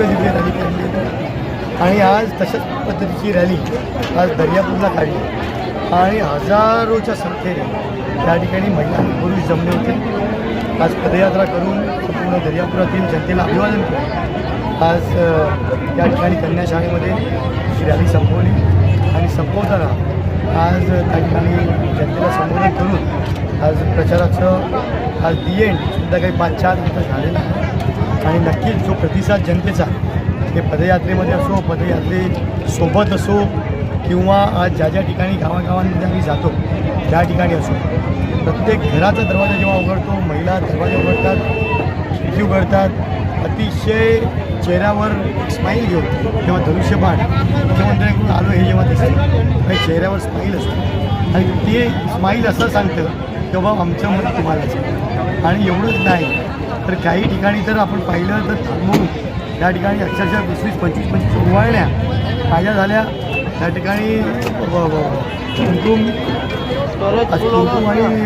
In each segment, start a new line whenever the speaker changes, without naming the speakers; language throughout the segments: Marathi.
रॅली आणि आज तशाच पद्धतीची रॅली आज दर्यापूरला काढली. आणि हजारोच्या संख्येने त्या ठिकाणी महिला पुरुष जमले होते. आज पदयात्रा करून संपूर्ण दर्यापुरातील जनतेला अभिवादन केलं. आज या ठिकाणी कन्या शाळेमध्ये ही रॅली संपवली. आणि संपवताना आज त्या ठिकाणी जनतेला संबोधित करून आज प्रचाराचं आज दी एंड काही पाच चार मिनिटं झालेलं आहे. आणि नक्कीच जो प्रतिसाद जनतेचा ते पदयात्रेमध्ये असो पदयात्रेसोबत असो किंवा आज ज्या ज्या ठिकाणी गावागावांमध्ये आम्ही जातो त्या ठिकाणी असो प्रत्येक घराचा दरवाजा जेव्हा उघडतो महिला दरवाजा उघडतात खिडकी उघडतात अतिशय चेहऱ्यावर स्माईल घेऊन जेव्हा धनुष्यबाण मुख्यमंत्र्यांकडून आलो हे जेव्हा दिसतं काही चेहऱ्यावर स्माईल असतं. आणि ते स्माईल असं सांगतं तेव्हा आमचं मन तुम्हालाच आणि एवढंच नाही तर काही ठिकाणी तर आपण पाहिलं तर थांबवून त्या ठिकाणी अक्षरशः वीस वीस पंचवीस पंचवीस उवाळण्या माझ्या झाल्या त्या ठिकाणी कुंकुम कुंकुम आणि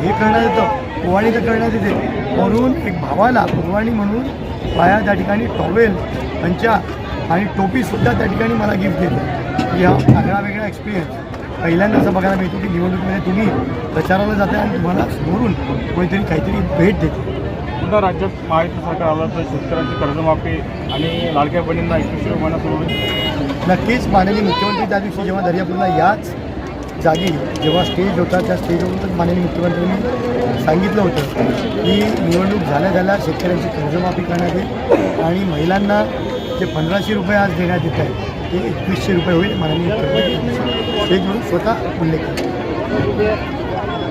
हे करण्यात येतं ओवाळणी तर करण्यात येते. वरून एक भावाला ओवाळणी म्हणून बाया त्या ठिकाणी टॉवेल पंचा आणि टोपीसुद्धा त्या ठिकाणी मला गिफ्ट देते. हा आगळा वेगळा एक्सपिरियन्स पहिल्यांदा असं बघायला मिळतो की निवडणुकीमध्ये तुम्ही प्रचाराला जाता आणि तुम्हाला समोरून कोणीतरी काहीतरी भेट देते.
पुन्हा राज्यात महायुती सरकार आलं तर शेतकऱ्यांची कर्जमाफी आणि लाडक्या बहिणींना एकवीसशे रुपयांना सुरू
नक्कीच माननीय मुख्यमंत्री त्या दिवशी जेव्हा दर्यापूरला याच जागी जेव्हा स्टेज होता त्या स्टेजवरूनच माननीय मुख्यमंत्र्यांनी सांगितलं होतं की निवडणूक झाल्या झाल्या शेतकऱ्यांची कर्जमाफी करण्यात येईल आणि महिलांना जे पंधराशे रुपये आज देण्यात येत आहे ते एकवीसशे रुपये होईल माननीय मुख्यमंत्री स्टेजवरून स्वतः उल्लेख केला.